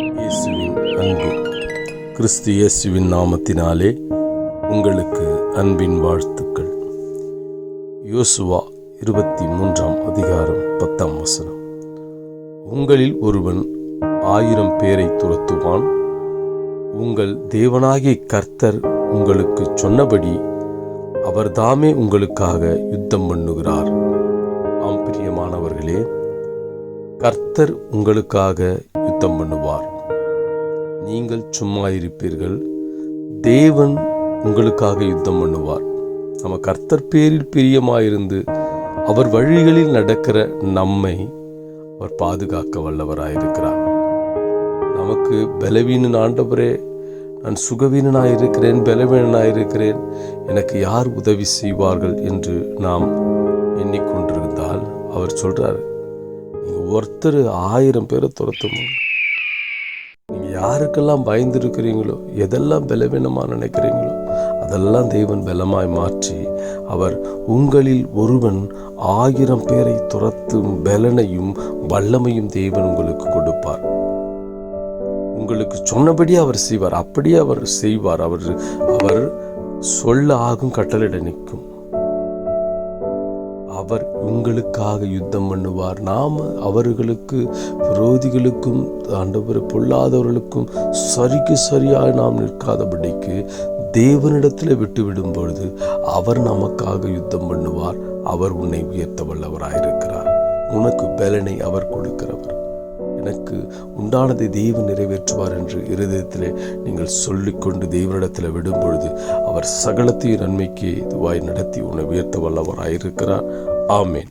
இயேசுவின் அன்பு. கிறிஸ்து இயேசுவின் நாமத்தினாலே உங்களுக்கு அன்பின் வாழ்த்துக்கள். யோசுவா இருபத்தி மூன்றாம் அதிகாரம் பத்தாம் வசனம். உங்களில் ஒருவன் ஆயிரம் பேரை துரத்துவான். உங்கள் தேவனாகிய கர்த்தர் உங்களுக்கு சொன்னபடி அவர்தாமே உங்களுக்காக யுத்தம் பண்ணுகிறார். ஆம் பிரியமானவர்களே கர்த்தர் உங்களுக்காக யுத்தம் பண்ணுவார். நீங்கள் சும்மா இருப்பீர்கள். தேவன் உங்களுக்காக யுத்தம் பண்ணுவார். நம்ம கர்த்தர் பேரில் பிரியமாயிருந்து அவர் வழிகளில் நடக்கிற நம்மை அவர் பாதுகாக்க வல்லவராயிருக்கிறார். நமக்கு பலவீனன் ஆண்டவரே நான் சுகவீனனாயிருக்கிறேன் பலவீனனாயிருக்கிறேன். எனக்கு யார் உதவி செய்வார்கள் என்று நாம் எண்ணிக்கொண்டிருந்தால் அவர் சொல்றார் நீங்கள் ஒருத்தர் ஆயிரம் பேரை துரத்தும் யாருக்கெல்லாம் பயந்துருக்கிறீங்களோ எதெல்லாம் பலவீனமாக நினைக்கிறீங்களோ அதெல்லாம் தேவன் பலமாய் மாற்றி அவர் உங்களில் ஒருவன் ஆயிரம் பேரை துரத்தும் பலனையும் வல்லமையும் தேவன் உங்களுக்கு கொடுப்பார். உங்களுக்கு சொன்னபடி அவர் செய்வார் அப்படியே அவர் செய்வார். அவர் அவர் சொல்ல ஆகும் கட்டளையிட நிற்கும். அவர் உங்களுக்காக யுத்தம் பண்ணுவார். நாம அவர்களுக்கு விரோதிகளுக்கும் ஆண்டவர் பொல்லாதவர்களுக்கும் சரிக்கு சரியாக நாம் நிற்காதபடிக்கு தேவனிடத்தில் விட்டு விடும் பொழுது அவர் நமக்காக யுத்தம் பண்ணுவார். அவர் உன்னை உயர்த்த வல்லவராயிருக்கிறார் உனக்கு பலனை அவர் கொடுக்கிறவர். எனக்கு உண்டானதை தேவன் நிறைவேற்றுவார் என்று இருதயத்தில் நீங்கள் சொல்லிக்கொண்டு தேவனிடத்தில் விடும் பொழுது அவர் சகலத்தையும் நன்மைக்கு இதுவாய் நடத்தி உன்னை உயர்த்த வல்லவராயிருக்கிறார். ஆமேன்.